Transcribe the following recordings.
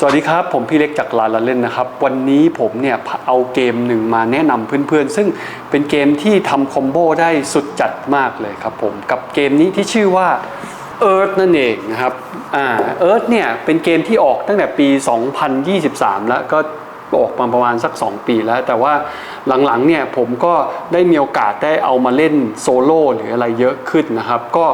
สวัสดีครับ ผมพี่เล็กจากลาลาเล่นนะครับ วันนี้ผมเนี่ยเอาเกมหนึ่งมาแนะนำเพื่อนๆ ซึ่งเป็นเกมที่ทำคอมโบได้สุดจัดมากเลยครับผมกับเกมนี้ที่ชื่อว่า Earth นั่นเองนะครับอ่า Earth เนี่ยเป็นเกมที่ออกตั้งแต่ปี 2023 แล้วก็ออกมาประมาณสัก 2 ปีแล้ว แต่ว่าหลังๆเนี่ยผมก็ได้มีโอกาสได้เอามาเล่นโซโล่หรืออะไรเยอะขึ้นนะครับ ก็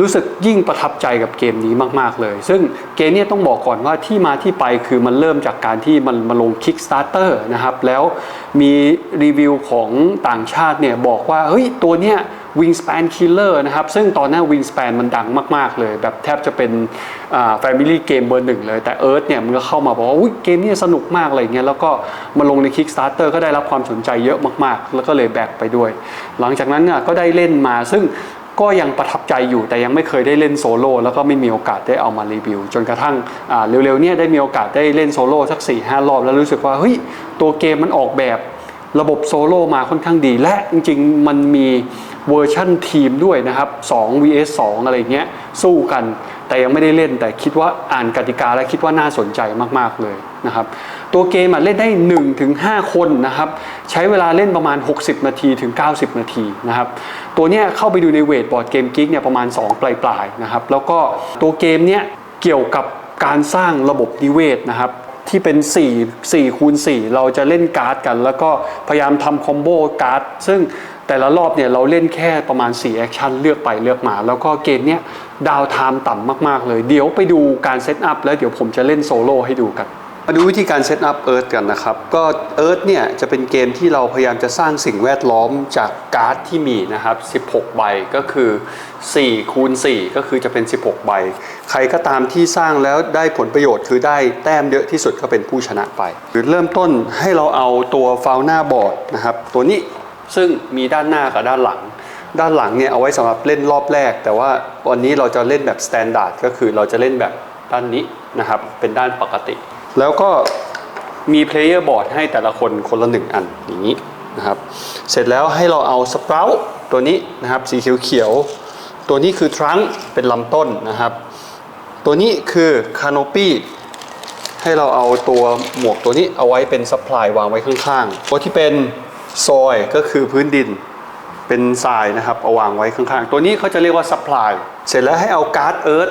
รู้สึกยิ่งประทับใจกับเกมนี้มาก ๆ เลย ซึ่งเกมนี้ต้องบอกก่อนว่าที่มาที่ไปคือมันเริ่มจากการที่มันมาลง Kickstarter นะครับ แล้วมีรีวิวของต่างชาติเนี่ยบอกว่า เฮ้ย ตัวเนี้ย Wingspan Killer นะครับ ซึ่งตอนนั้น Wingspan มันดังมาก ๆ เลย แบบแทบจะเป็นอ่า Family Game เบอร์หนึ่งเลย แต่ Earth เนี่ยมันก็เข้ามาบอกว่าเกมนี้สนุกมากอะไรเงี้ย แล้วก็มาลงใน Kickstarter ก็ได้รับความสนใจเยอะมาก ๆ แล้วก็เลยแบกไปด้วย หลังจากนั้นเนี่ยก็ได้เล่นมาซึ่ง ก็ยังประทับใจอยู่แต่ยังไม่เคยได้เล่นโซโล่แล้วก็ไม่มีโอกาสได้เอามารีวิว จนกระทั่งเร็วๆเนี่ยได้มีโอกาสได้เล่นโซโล่สัก4ี่ห้ารอบ แล้วรู้สึกว่าเฮ้ยตัวเกมมันออกแบบระบบโซโล่มาค่อนข้างดี และจริงๆมันมีเวอร์ชั่นทีมด้วยนะครับ 2 vs 2 อะไรเงี้ยสู้กันแต่ยังไม่ได้เล่นแต่คิดว่าอ่านกติกาและคิดว่าน่าสนใจมากๆเลยนะครับ ตัวเกมเล่นได้1ถึง5คนนะครับ ใช้เวลาเล่นประมาณ 60 นาทีถึง 90 นาทีนะครับ ตัวเนี้ยเข้าไปดูในเวทบอร์ดเกมกิ๊กเนี่ยประมาณ 2 ปลายๆนะครับ แล้วก็ตัวเกมเนี้ยเกี่ยวกับการสร้างระบบนิเวศนะครับที่เป็น 4 4คูณ4เราจะเล่นการ์ดกัน แล้วก็พยายามทำคอมโบการ์ด ซึ่งแต่ละรอบเนี่ยเราเล่นแค่ประมาณ 4 แอคชั่นเลือกไปเลือกมา แล้วก็เกมเนี้ยดาวไทม์ต่ำมาก ๆ เลย เดี๋ยวไปดูการเซตอัพแล้วเดี๋ยวผมจะเล่นโซโล่ให้ดูกัน มาดูวิธีการเซตอัพ Earth กันนะครับ ก็ Earth เนี่ยจะเป็นเกมที่เราพยายามจะสร้างสิ่งแวดล้อมจากการ์ดที่มีนะครับ 16 ใบก็คือ4คูณ4ก็คือจะเป็น 16 ใบ ใครก็ตามที่สร้างแล้วได้ผลประโยชน์คือได้แต้มเยอะที่สุดก็เป็นผู้ชนะไป หรือเริ่มต้นให้เราเอาตัวฟาวหน้าบอร์ดนะครับตัวนี้ซึ่งมีด้านหน้ากับด้านหลัง ด้านหลังเนี่ยเอาไว้สำหรับเล่นรอบแรก แต่ว่าวันนี้เราจะเล่นแบบสแตนดาร์ดก็คือเราจะเล่นแบบด้านนี้นะครับเป็นด้านปกติ แล้วก็มีเพลเยอร์บอร์ดให้แต่ละคนคนละหนึ่งอันอย่างนี้นะครับเสร็จแล้วให้เราเอาสเปราตัวนี้นะครับสีเขียวๆตัวนี้คือทรังเป็นลำต้นนะครับ ตัวนี้คือคานปี้ให้เราเอาตัวหมวกตัวนี้เอาไว้เป็นซัพพลายวางไว้ข้างๆตัวที่เป็นซอยก็คือพื้นดินเป็นทรายนะครับเอาวางไว้ข้างๆ ตัวนี้เขาจะเรียกว่าซัพพลายเสร็จแล้วให้เอาการ์ดเอิร์ธ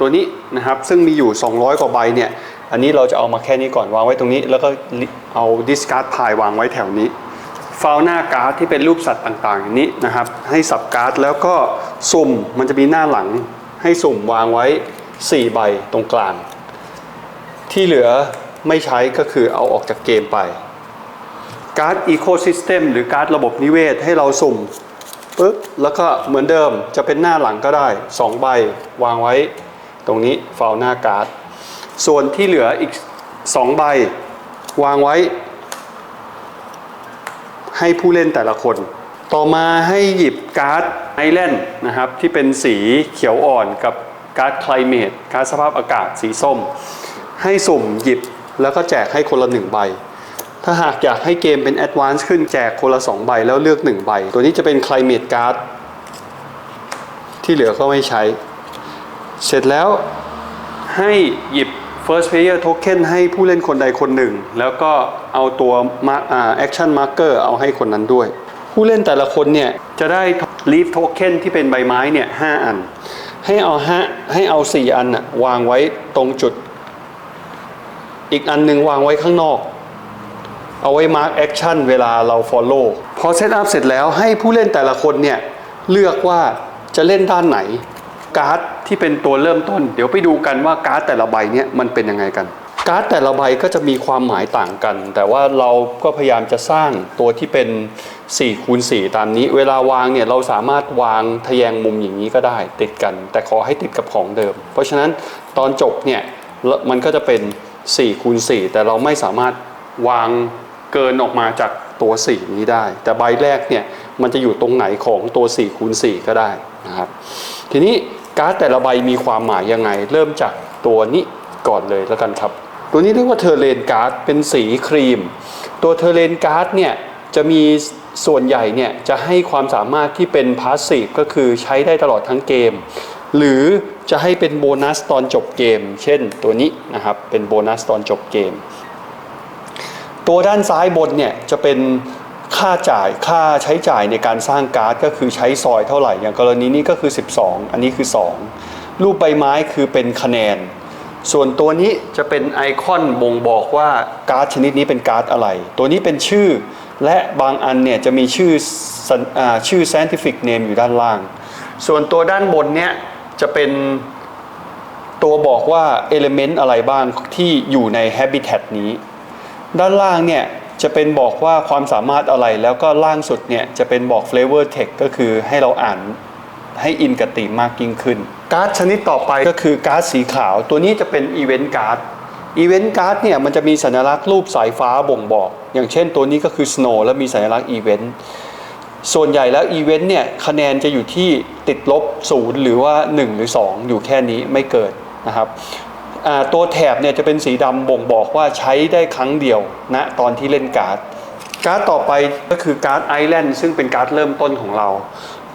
ตัวนี้นะครับซึ่งมีอยู่ 200 กว่าใบเนี่ย อันนี้เราจะเอามาแค่นี้ก่อนวางไว้ตรงนี้ แล้วก็เอาดิสการ์ดพายวางไว้แถวนี้ฟาวหน้าการ์ดที่เป็นรูปสัตว์ต่างๆอย่างนี้นะครับ ให้สับการ์ดแล้วก็สุ่มมันจะมีหน้าหลัง ให้สุ่มวางไว้ 4 ใบตรงกลาง ที่เหลือไม่ใช้ก็คือเอาออกจากเกมไปการ์ดอีโคซิสเต็มหรือการ์ดระบบนิเวศให้เราสุ่มปึ๊บแล้วก็เหมือนเดิมจะเป็นหน้าหลังก็ได้ 2 ใบวางไว้ตรงนี้ฟาวหน้าการ์ด ส่วนที่เหลืออีก2ใบ วางไว้ ให้ผู้เล่นแต่ละคน ต่อมาให้หยิบการ์ดไอแลนด์นะครับ ที่เป็นสีเขียวอ่อนกับการ์ดคล i เม e การ์ดสภาพอากาศสีส้ม ให้สุ่มหยิบแล้วก็แจกให้คนละหนึ่งใบ ถ้าหากอยากให้เกมเป็นแอดวานซ์ขึ้นแจกคนละ 2 ใบแล้วเลือก 1 ใบ ตัวนี้จะเป็น Climate Card ที่เหลือก็ไม่ใช้ เสร็จแล้ว ให้หยิบ First Player Token ให้ผู้เล่นคนใดคนหนึ่ง แล้วก็เอาตัว action Marker เอาให้คนนั้นด้วย ผู้เล่นแต่ละคนเนี่ยจะได้ Leaf Token ที่เป็นใบไม้เนี่ย5อัน ให้เอาห้าให้เอา4อันน่ะวางไว้ตรงจุด อีกอันหนึ่งวางไว้ข้างนอก เอาไว้ mark action เวลาเรา follow พอเซตอัพเสร็จแล้วให้ผู้เล่นแต่ละคนเนี่ยเลือกว่าจะเล่นด้านไหน การ์ดที่เป็นตัวเริ่มต้น เดี๋ยวไปดูกันว่าการ์ดแต่ละใบเนี่ยมันเป็นยังไงกัน การ์ดแต่ละใบก็จะมีความหมายต่างกัน แต่ว่าเราก็พยายามจะสร้างตัวที่เป็น4คูณ4ตามนี้ เวลาวางเนี่ยเราสามารถวางทะแยงมุมอย่างนี้ก็ได้ติดกัน แต่ขอให้ติดกับของเดิม เพราะฉะนั้นตอนจบเนี่ยมันก็จะเป็น4คูณ4แต่เราไม่สามารถวางเกินออกมาจากตัว4นี้ได้ แต่ใบแรกเนี่ยมันจะอยู่ตรงไหนของตัว4คูณ4ก็ได้นะครับ ทีนี้ การ์ดแต่ละใบมีความหมายยังไง เริ่มจากตัวนี้ก่อนเลยแล้วกันครับ ตัวนี้เรียกว่าเทอร์เลนการ์ดเป็นสีครีม ตัวเทอร์เลนการ์ดเนี่ยจะมีส่วนใหญ่เนี่ยจะให้ความสามารถที่เป็นพาสซีฟก็คือใช้ได้ตลอดทั้งเกม หรือจะให้เป็นโบนัสตอนจบเกม เช่นตัวนี้นะครับเป็นโบนัสตอนจบเกม ตัวด้านซ้ายบนเนี่ยจะเป็น ค่าจ่ายค่าใช้จ่ายในการสร้างการ์ดก็คือใช้ซอยเท่าไหร่ อย่างกรณีนี้ก็คือ 12 อันนี้คือ 2 รูปใบไม้คือเป็นคะแนน ส่วนตัวนี้จะเป็นไอคอนบ่งบอกว่าการ์ดชนิดนี้เป็นการ์ดอะไร ตัวนี้เป็นชื่อ และบางอันเนี่ยจะมีชื่ออชื่อ scientific name อยู่ด้านล่าง ส่วนตัวด้านบนเนี่ยจะเป็นตัวบอกว่า element อะไรบ้างที่อยู่ใน habitat นี้ ด้านล่างเนี่ย จะเป็นบอกว่าความสามารถอะไรแล้วก็ล่างสุดเนี่ยจะเป็นบอก flavor text ก็คือให้เราอ่านให้อินกับตีมมากยิ่งขึ้น การ์ดชนิดต่อไปก็คือการ์ดสีขาว ตัวนี้จะเป็น event card event card เนี่ยมันจะมีสัญลักษณ์รูปสายฟ้าบ่งบอก อย่างเช่นตัวนี้ก็คือ snow และมีสัญลักษณ์ event ส่วนใหญ่แล้วอีเวนต์เนี่ยคะแนนจะอยู่ที่ติดลบ 0 หรือว่า 1 หรือ 2 อยู่แค่นี้ไม่เกิดนะครับอ่า ตัวแถบเนี่ยจะเป็นสีดำบ่งบอกว่าใช้ได้ครั้งเดียวณนะตอนที่เล่นการ์ด การ์ดต่อไปก็คือการ์ดไอแลนด์ซึ่งเป็นการ์ดเริ่มต้นของเรา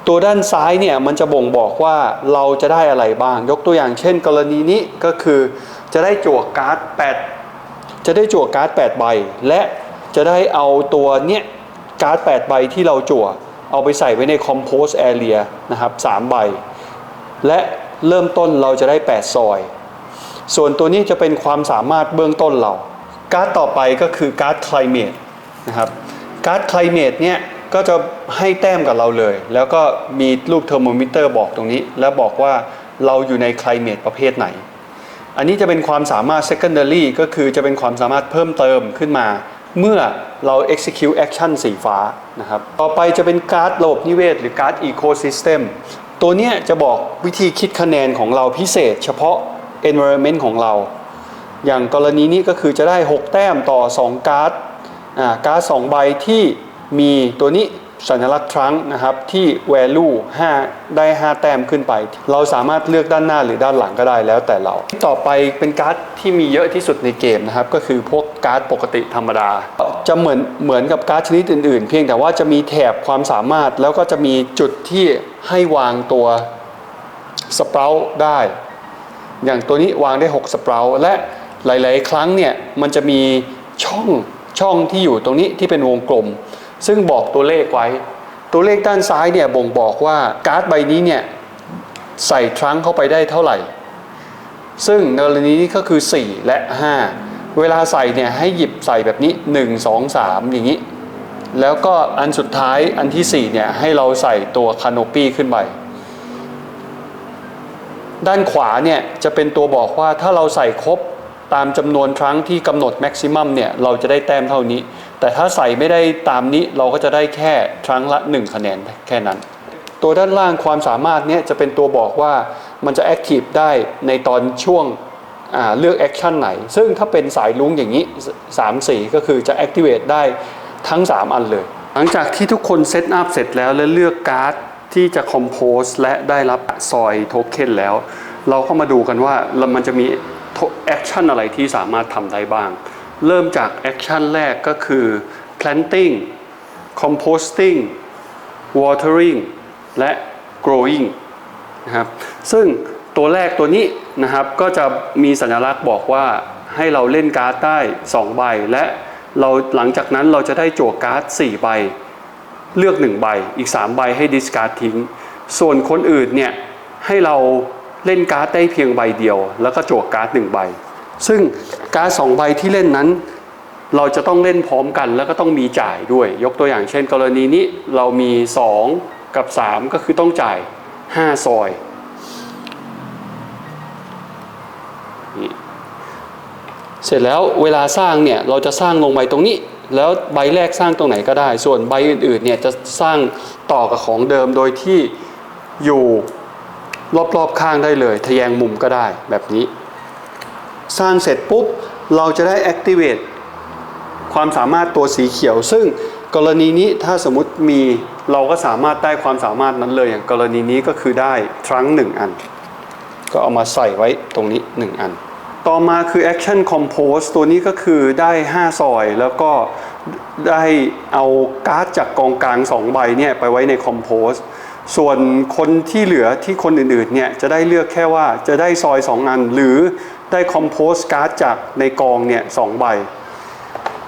ตัวด้านซ้ายเนี่ยมันจะบ่งบอกว่าเราจะได้อะไรบ้าง ยกตัวอย่างเช่น กรณีนี้ก็คือจะได้จั่วการ์ด8จะได้จั่วการ์ด8ใบ และจะได้เอาตัวเนี้ยการ์ด8ใบที่เราจั่วเอาไปใส่ไว้ใน Compose Area นะครับ3ใบ และเริ่มต้นเราจะได้ 8 ซอย ส่วนตัวนี้จะเป็นความสามารถเบื้องต้นเรา การ์ดต่อไปก็คือการ์ด Climate นะครับการ์ด Climate เนี่ยก็จะให้แต้มกับเราเลย แล้วก็มีรูปเทอร์โมมิเตอร์บอกตรงนี้ แล้วบอกว่าเราอยู่ใน Climate ประเภทไหน อันนี้จะเป็นความสามารถ secondary ก็คือจะเป็นความสามารถเพิ่มเติมขึ้นมา เมื่อเรา execute action สีฟ้านะครับ ต่อไปจะเป็นการ์ดระบบนิเวศ หรือการ์ด ecosystem ตัวเนี้ยจะบอกวิธีคิดคะแนนของเราพิเศษ เฉพาะ environment ของเรา อย่างกรณีนี้ก็คือจะได้ 6 แต้มต่อ 2 การ์ดการ์ด2ใบที่มีตัวนี้สัญลักษณ์ทรังนะครับที่ value 5 ได้ 5 แต้มขึ้นไป เราสามารถเลือกด้านหน้าหรือด้านหลังก็ได้แล้วแต่เรา ต่อไปเป็นการ์ดที่มีเยอะที่สุดในเกมนะครับ ก็คือพวกการ์ดปกติธรรมดา จะเหมือนเหมือนกับการ์ดชนิดอื่นๆ เพียงแต่ว่าจะมีแถบความสามารถแล้วก็จะมีจุดที่ให้วางตัวสเปราได้ อย่างตัวนี้วางได้6สเปราและหลาย ๆ ครั้งเนี่ยมันจะมีช่องช่องที่อยู่ตรงนี้ที่เป็นวงกลม ซึ่งบอกตัวเลขไว้ ตัวเลขด้านซ้ายเนี่ยบ่งบอกว่าการ์ดใบนี้เนี่ยใส่ทรังก์เข้าไปได้เท่าไหร่ ซึ่งในกรณีนี้ก็คือ 4 และ 5 เวลาใส่เนี่ยให้หยิบใส่แบบนี้ 1 2 3 อย่างนี้ แล้วก็อันสุดท้ายอันที่4เนี่ยให้เราใส่ตัวคานปี้ขึ้นไป ด้านขวาเนี่ยจะเป็นตัวบอกว่าถ้าเราใส่ครบตามจำนวนครั้งที่กำหนดแม็กซิมัมเนี่ยเราจะได้แต้มเท่านี้ แต่ถ้าใส่ไม่ได้ตามนี้เราก็จะได้แค่ครั้งละ 1 คะแนนแค่นั้น ตัวด้านล่างความสามารถเนี่ยจะเป็นตัวบอกว่ามันจะแอคทีฟได้ในตอนช่วงเลือกแอคชั่นไหน ซึ่งถ้าเป็นสายลุ้งอย่างนี้ 3 4 ก็คือจะ activate ได้ทั้ง 3 อันเลย หลังจากที่ทุกคนเซตอัพเสร็จแล้วและเลือกการ์ด ที่จะคอมโพสและได้รับซอยโทเค็นแล้ว เราก็มาดูกันว่ามันจะมีแอคชั่นอะไรที่สามารถทำได้บ้าง เริ่มจากแอคชั่นแรกก็คือ planting composting watering และ growing นะครับซึ่งตัวแรกตัวนี้นะครับก็จะมีสัญลักษณ์บอกว่าให้เราเล่นการ์ดได้ 2 ใบ และเราหลังจากนั้นเราจะได้จั่วการ์ด 4 ใบ เลือก 1 ใบ อีก 3 ใบให้ดิสการ์ดทิ้ง ส่วนคนอื่นเนี่ยให้เราเล่นการ์ดได้เพียงใบเดียว แล้วก็จวการ์ด1ใบ ซึ่งการ์ด2ใบที่เล่นนั้น เราจะต้องเล่นพร้อมกันแล้วก็ต้องมีจ่ายด้วย ยกตัวอย่างเช่น กรณีนี้เรามี 2 กับ 3 ก็คือต้องจ่าย 5 ซอยเสร็จแล้วเวลาสร้างเนี่ยเราจะสร้างลงไปตรงนี้ แล้วใบแรกสร้างตรงไหนก็ได้ ส่วนใบอื่นๆเนี่ยจะสร้างต่อกับของเดิมโดยที่อยู่รอบๆข้างได้เลยทะแยงมุมก็ได้แบบนี้ สร้างเสร็จปุ๊บ เราจะได้ activate ความสามารถตัวสีเขียว ซึ่งกรณีนี้ถ้าสมมติมีเราก็สามารถได้ความสามารถนั้นเลย อย่างกรณีนี้ก็คือได้ทรั้งหนึ่งอัน ก็เอามาใส่ไว้ตรงนี้1อัน ต่อมาคือ action compose ตัวนี้ก็คือได้ 5 ซอย แล้วก็ได้เอาการ์ดจากกองกลาง 2 ใบเนี่ยไปไว้ใน compose ส่วนคนที่เหลือที่คนอื่นๆเนี่ยจะได้เลือกแค่ว่าจะได้ซอย 2 อัน หรือได้คอมโพสการ์ดจากในกองเนี่ยสองใบ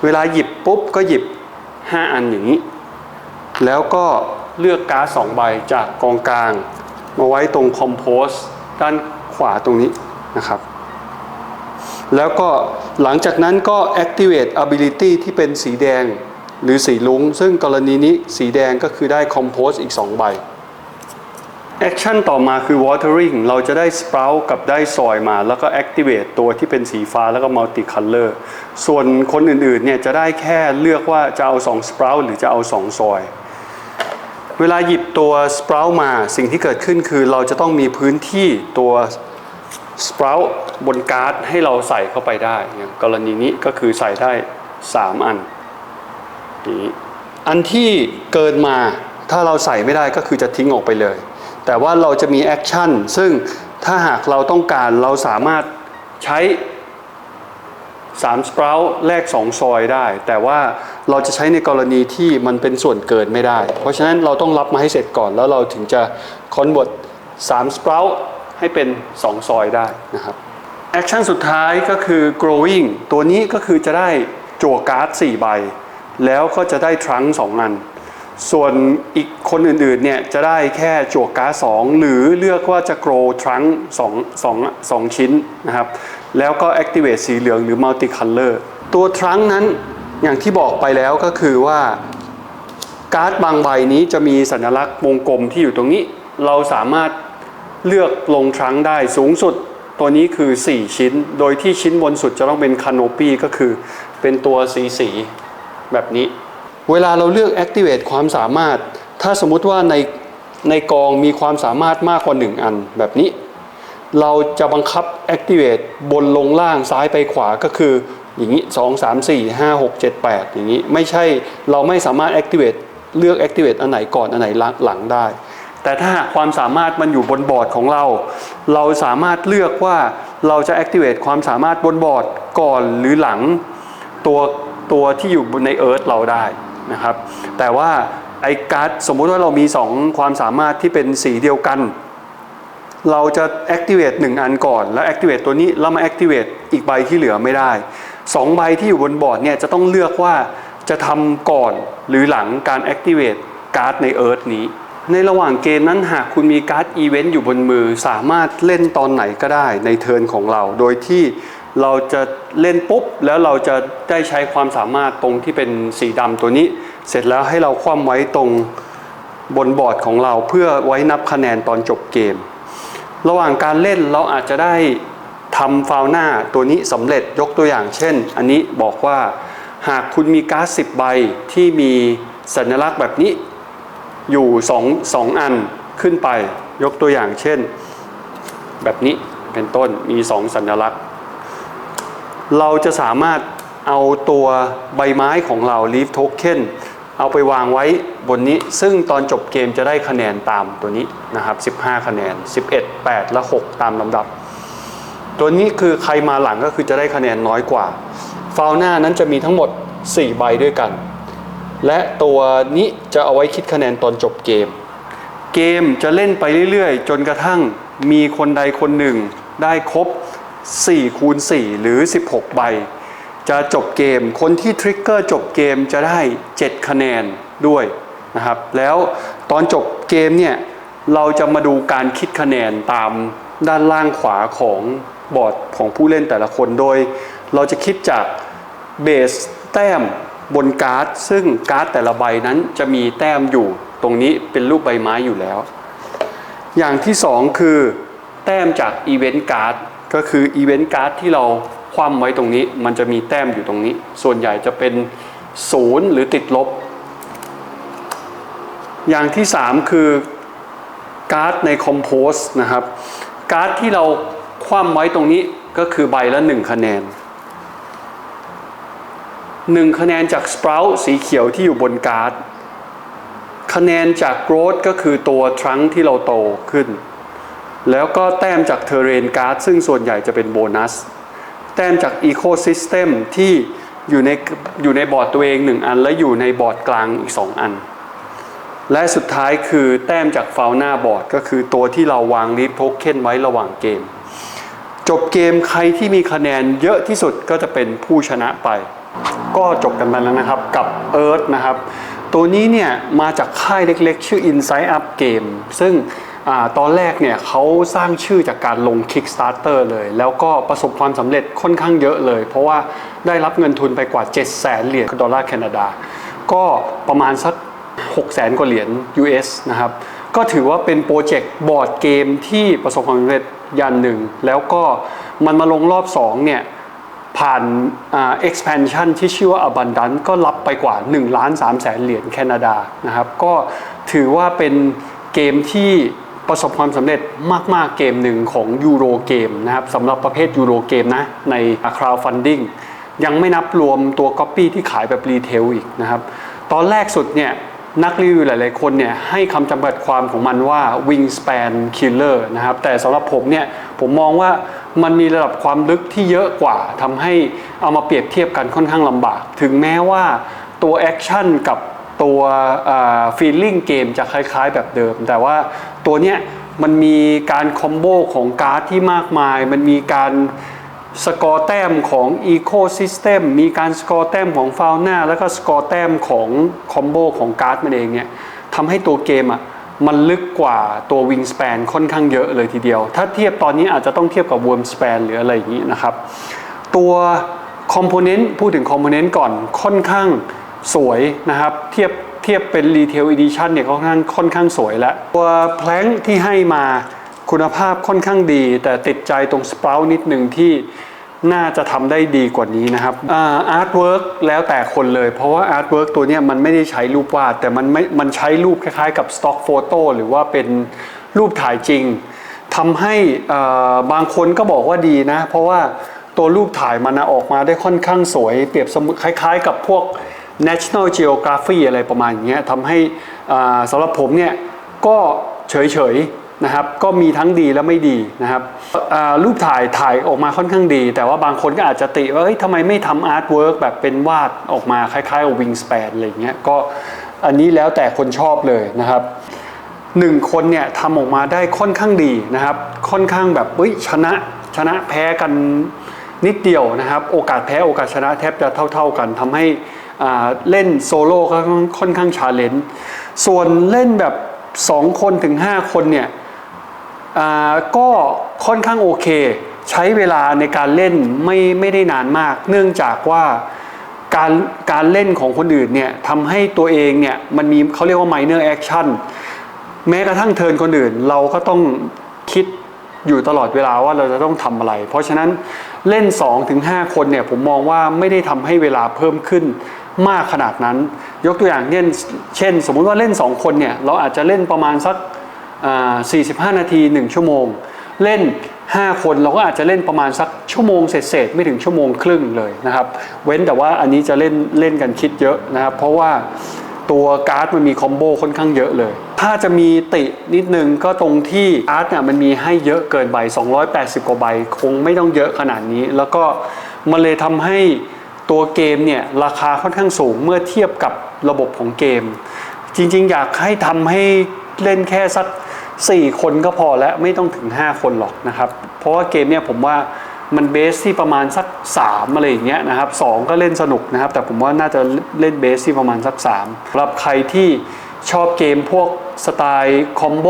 เวลาหยิบปุ๊บก็หยิบ 5 อันอย่างนี้ แล้วก็เลือกการ์ดสองใบจากกองกลาง มาไว้ตรงคอมโพสด้านขวาตรงนี้นะครับ แล้วก็หลังจากนั้นก็ activate ability ที่เป็นสีแดงหรือสีลุ้งซึ่งกรณีนี้สีแดงก็คือได้ compose อีก 2 ใบ action ต่อมาคือ watering เราจะได้ sprout กับได้ซอยมา แล้วก็ activate ตัวที่เป็นสีฟ้าแล้วก็ multi color ส่วนคนอื่นๆเนี่ยจะได้แค่เลือกว่าจะเอา 2 sprout หรือจะเอา 2 ซอยเวลาหยิบตัว sprout มาสิ่งที่เกิดขึ้นคือเราจะต้องมีพื้นที่ตัว sprout บนการ์ดให้เราใส่เข้าไปได้อย่างกรณีนี้ก็คือใส่ได้ 3 อันนี้อันที่เกินมาถ้าเราใส่ไม่ได้ก็คือจะทิ้งออกไปเลย แต่ว่าเราจะมีแอคชั่นซึ่งถ้าหากเราต้องการเราสามารถใช้3สปราวแลก2ซอยได้ แต่ว่าเราจะใช้ในกรณีที่มันเป็นส่วนเกินไม่ได้ เพราะฉะนั้นเราต้องรับมาให้เสร็จก่อนแล้วเราถึงจะคอนเวิร์ต3สปราว ให้เป็น 2 ซอยได้นะครับแอคชั่นสุดท้ายก็คือ growing ตัวนี้ก็คือจะได้จั่วการ์ด4ใบ แล้วก็จะได้ทรังก์2อัน ส่วนอีกคนอื่นๆเนี่ยจะได้แค่จั่วการ์ดสองหรือเลือกว่าจะ grow trunk สองสองสองชิ้นนะครับ แล้วก็ activate สีเหลืองหรือ multi color ตัว trunk นั้นอย่างที่บอกไปแล้วก็คือว่าการ์ดบางใบนี้จะมีสัญลักษณ์วงกลมที่อยู่ตรงนี้ เราสามารถ เลือกลงทรังได้สูงสุดตัวนี้คือ 4 ชิ้น โดยที่ชิ้นบนสุดจะต้องเป็น canopy ก็คือเป็นตัวสีสีแบบนี้ เวลาเราเลือก activate ความสามารถ ถ้าสมมุติว่าในในกองมีความสามารถมากกว่า 1 อันแบบนี้ เราจะบังคับ activate บนลงล่างซ้ายไปขวาก็คืออย่างนี้ 2 3 4 5 6 7 8 อย่างนี้ ไม่ใช่เราไม่สามารถ activate เลือก activate อันไหนก่อนอันไหนหลังได้ แต่ถ้าหากความสามารถมันอยู่บนบอร์ดของเรา เราสามารถเลือกว่าเราจะ activate ความสามารถบนบอร์ดก่อนหรือหลังตัวตัวที่อยู่ในเอิร์ธเราได้นะครับ แต่ว่าไอ้การ์ดสมมุติว่าเรามี 2 ความสามารถที่เป็นสีเดียวกัน เราจะ activate 1 อันก่อน แล้ว activate ตัวนี้แล้วมา activate อีกใบที่เหลือไม่ได้ 2 ใบที่อยู่บนบอร์ดเนี่ยจะต้องเลือกว่าจะทำก่อนหรือหลังการ activate การ์ดในเอิร์ธนี้ ในระหว่างเกมนั้นหากคุณมีการ์ดอีเวนต์อยู่บนมือ สามารถเล่นตอนไหนก็ได้ในเทิร์นของเรา โดยที่เราจะเล่นปุ๊บ แล้วเราจะได้ใช้ความสามารถตรงที่เป็นสีดำตัวนี้ เสร็จแล้วให้เราคว่ำไว้ตรงบนบอร์ดของเราเพื่อไว้นับคะแนนตอนจบเกม ระหว่างการเล่นเราอาจจะได้ทำฟาวน่าตัวนี้สำเร็จยกตัวอย่างเช่น อันนี้บอกว่าหากคุณมีการ์ด10 ใบที่มีสัญลักษณ์แบบนี้ อยู่2 2อันขึ้นไป ยกตัวอย่างเช่น แบบนี้เป็นต้นมี2สัญลักษณ์ เราจะสามารถเอาตัวใบไม้ของเรา leaf token เอาไปวางไว้บนนี้ ซึ่งตอนจบเกมจะได้คะแนนตามตัวนี้นะครับ 15 คะแนน 11 8 และ 6 ตามลำดับ ตัวนี้คือใครมาหลังก็คือจะได้คะแนนน้อยกว่า ฟาวน่านั้นจะมีทั้งหมด 4 ใบด้วยกัน และตัวนี้จะเอาไว้คิดคะแนนตอนจบเกม เกมจะเล่นไปเรื่อยๆ จนกระทั่งมีคนใดคนหนึ่งได้ครบ4คูณ4หรือ 16 ใบ จะจบเกม คนที่ทริกเกอร์จบเกมจะได้ 7 คะแนนด้วยนะครับ แล้วตอนจบเกมเนี่ย เราจะมาดูการคิดคะแนนตามด้านล่างขวาของบอร์ดของผู้เล่นแต่ละคนโดย เราจะคิดจากเบสแต้ม บนการ์ด ซึ่งการ์ดแต่ละใบนั้นจะมีแต้มอยู่ตรงนี้เป็นรูปใบไม้อยู่แล้ว อย่างที่สองคือแต้มจากอีเวนต์การ์ดก็คืออีเวนต์การ์ดที่เราคว่ำไว้ตรงนี้ มันจะมีแต้มอยู่ตรงนี้ ส่วนใหญ่จะเป็นศูนย์หรือติดลบ อย่างที่สามคือการ์ดในคอมโพสนะครับการ์ดที่เราคว่ำไว้ตรงนี้ก็คือใบละหนึ่งคะแนน หนึ่งคะแนนจากสปร u ตสีเขียวที่อยู่บนการ์ด คะแนนจากโกรดก็คือตัวทรังที่เราโตขึ้น แล้วก็แต้มจากเทเรนการ์ดซึ่งส่วนใหญ่จะเป็นโบนัส แต้มจากอีโคซิสเต็มที่อยู่ในอยู่ในบอร์ดตัวเองหนึ่งอัน และอยู่ในบอร์ดกลางอีก 2 อัน และสุดท้ายคือแต้มจากฟาวหน้าบอร์ด ก็คือตัวที่เราวางลิฟโทเค็นไว้ระหว่างเกม จบเกมใครที่มีคะแนนเยอะที่สุดก็จะเป็นผู้ชนะไป ก็จบกันไปแล้วนะครับกับ Earth นะครับ ตัวนี้เนี่ยมาจากค่ายเล็กๆ ชื่อ Inside Up Game ซึ่งอตอนแรกเนี่ยเขาสร้างชื่อจากการลง Kickstarter เลย แล้วก็ประสบความสำเร็จค่อนข้างเยอะเลย เพราะว่าได้รับเงินทุนไปกว่า 7 0 0 0 0 0เหรียญดอลลาร์แคนาดา ก็ประมาณสัก6 0 0 0 0 0กว่าเหรียญ US นะครับ ก็ถือว่าเป็นโปรเจกต์บอร์ดเกมที่ประสบความสำเร็จยันหนึ่ง แล้วก็มันมาลงรอบ2เนี่ย ผ่าน expansion ที่ชื่อว่า Abundant ก็รับไปกว่า1ล้าน3แสนเหรียญแคนาดานะครับ ก็ถือว่าเป็นเกมที่ประสบความสำเร็จมาก ๆ เกมหนึ่งของยูโรเกมนะครับสำหรับประเภทยูโรเกมนะ ใน crowdfunding ยังไม่นับรวมตัว Copy ที่ขายแบบรีเทลอีกนะครับ ตอนแรกสุดเนี่ย นักรีวิวหลาย ๆ คนเนี่ยให้คำจำกัดความของมันว่า wingspan killer นะครับ แต่สำหรับผมเนี่ยผมมองว่ามันมีระดับความลึกที่เยอะกว่าทำให้เอามาเปรียบเทียบกันค่อนข้างลำบาก ถึงแม้ว่าตัวแอคชั่นกับตัวฟีลลิ่งเกมจะคล้าย ๆ แบบเดิม แต่ว่าตัวเนี้ยมันมีการคอมโบของการ์ดที่มากมาย มันมีการ สกอร์แต้มของ Ecosystem มีการสกอร์แต้มของฟาวนาแล้วก็สกอร์แต้มของคอมโบของการ์ดมันเองเนี่ยทำให้ตัวเกมอะมันลึกกว่าตัว Wingspan ค่อนข้างเยอะเลยทีเดียว ถ้าเทียบตอนนี้อาจจะต้องเทียบกับ Wormspan หรืออะไรอย่างนี้นะครับ ตัวคอมโพเนนต์พูดถึงคอมโพเนนต์ก่อนค่อนข้างสวยนะครับ เทียบเทียบเป็น Retail Edition เนี่ยค่อนข้างค่อนข้างสวยแล้ว ตัวแพลงที่ให้มา คุณภาพค่อนข้างดี แต่ติดใจตรงสเปร u นิดหนึ่งที่น่าจะทำได้ดีกว่านี้นะครับอาร์ตเวิร์กแล้วแต่คนเลย เพราะว่าอาร์ตเวิร์กตัวนี้มันไม่ได้ใช้รูปวาด แต่มันไม่มันใช้รูปคล้ายๆ กับสต็อกโฟโต้หรือว่าเป็นรูปถ่ายจริงทำให้บางคนก็บอกว่าดีนะ เพราะว่าตัวรูปถ่ายมันออกมาได้ค่อนข้างสวย เปรียบเสมือนคล้าย ๆ กับพวก National Geography อะไรประมาณอย่างเงี้ยทำให้สำหรับผมเนี่ยก็เฉยๆ นะครับก็มีทั้งดีและไม่ดีนะครับรูปถ่ายถ่ายออกมาค่อนข้างดี แต่ว่าบางคนก็อาจจะติว่าเฮ้ยทำไมไม่ทำอาร์ตเวิร์กแบบเป็นวาดออกมาคล้ายๆกับวิงสเปนอะไรเงี้ยก็อันนี้แล้วแต่คนชอบเลยนะครับหนึ่งคนเนี่ยทำออกมาได้ค่อนข้างดีนะครับ ค่อนข้างแบบเฮ้ยชนะชนะแพ้กันนิดเดียวนะครับ โอกาสแพ้โอกาสชนะแทบจะเท่า ๆกันทำให้เล่นโซโล่ก็ค่อนข้างชาเลนจ์ส่วนเล่นแบบ 2 คนถึง 5 คนเนี่ย ก็ค่อนข้างโอเค ใช้เวลาในการเล่นไม่ไม่ได้นานมาก เนื่องจากว่าการการเล่นของคนอื่นเนี่ยทำให้ตัวเองเนี่ยมันมีเขาเรียกว่า minor action แม้กระทั่งเทินคนอื่นเราก็ต้องคิดอยู่ตลอดเวลาว่าเราจะต้องทำอะไร เพราะฉะนั้นเล่น 2-5 คนเนี่ยผมมองว่าไม่ได้ทำให้เวลาเพิ่มขึ้นมากขนาดนั้น ยกตัวอย่างเช่นเช่น สมมุติว่าเล่น 2 คนเนี่ยเราอาจจะเล่นประมาณสัก 45 นาที 1 ชั่วโมง เล่น 5 คนเราก็อาจจะเล่นประมาณสักชั่วโมงเศษๆไม่ถึงชั่วโมงครึ่งเลยนะครับ เว้นแต่ว่าอันนี้จะเล่นเล่นกันคิดเยอะนะครับ เพราะว่าตัวการ์ดมันมีคอมโบค่อนข้างเยอะเลย ถ้าจะมีตินิดนึงก็ตรงที่การ์ดเนี่ยมันมีให้เยอะเกินใบ 280 กว่าใบ คงไม่ต้องเยอะขนาดนี้ แล้วก็มันเลยทำให้ตัวเกมเนี่ยราคาค่อนข้างสูงเมื่อเทียบกับระบบของเกม จริงๆ อยากให้ทำให้เล่นแค่สัก 4 คนก็พอแล้วไม่ต้องถึง 5 คนหรอกนะครับ เพราะว่าเกมเนี่ยผมว่ามันเบสที่ประมาณสัก 3 อะไรอย่างเงี้ยนะครับ2ก็เล่นสนุกนะครับ แต่ผมว่าน่าจะเล่นเบสที่ประมาณสัก 3สำหรับใครที่ชอบเกมพวกสไตล์คอมโบ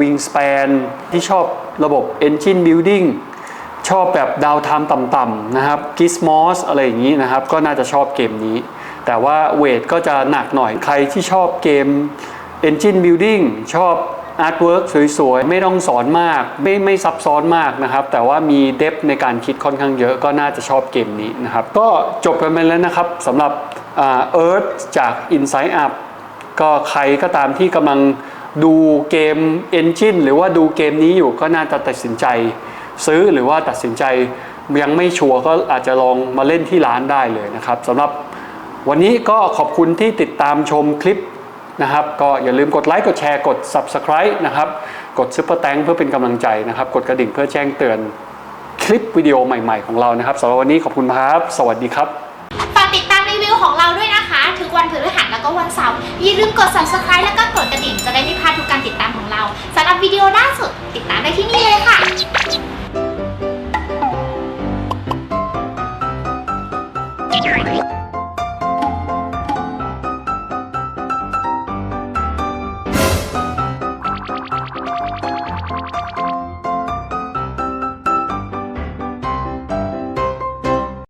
วิงสเปนที่ชอบระบบ Engine Building ชอบแบบดาวไทม์ต่ำๆนะครับกิสมอสอะไรอย่างนี้นะครับ ก็น่าจะชอบเกมนี้ แต่ว่าเวทก็จะหนักหน่อยใครที่ชอบเกม Engine Building ชอบ Artwork สวยๆ ไม่ต้องสอนมาก ไม่ไม่ซับซ้อนมากนะครับ แต่ว่ามีเดฟในการคิดค่อนข้างเยอะก็น่าจะชอบเกมนี้นะครับ ก็จบกันไปแล้วนะครับสำหรับเอ่า Earth จาก Inside Up ก็ใครก็ตามที่กำลังดูเกม Engine หรือว่าดูเกมนี้อยู่ก็น่าจะตัดสินใจ ซื้อหรือว่าตัดสินใจยังไม่ชัวร์ก็อาจจะลองมาเล่นที่ร้านได้เลยนะครับสำหรับวันนี้ก็ขอบคุณที่ติดตามชมคลิป นะครับ ก็อย่าลืมกดไลค์กดแชร์กด Subscribe นะครับ กดซุปเปอร์แตงเพื่อเป็นกำลังใจนะครับ กดกระดิ่งเพื่อแจ้งเตือนคลิปวิดีโอใหม่ ๆ ของเรานะครับสำหรับวันนี้ขอบคุณครับ สวัสดีครับ ฝากติดตามรีวิวของเราด้วยนะคะ ทุกวันพฤหัสแล้วก็ก็วันเสาร์อย่าลืมกด subscribe แล้วก็กดกระดิ่งจะได้ไม่พลาดทุกการติดตามของเราสำหรับวิดีโอล่าสุดติดตามได้ที่นี่เลยค่ะ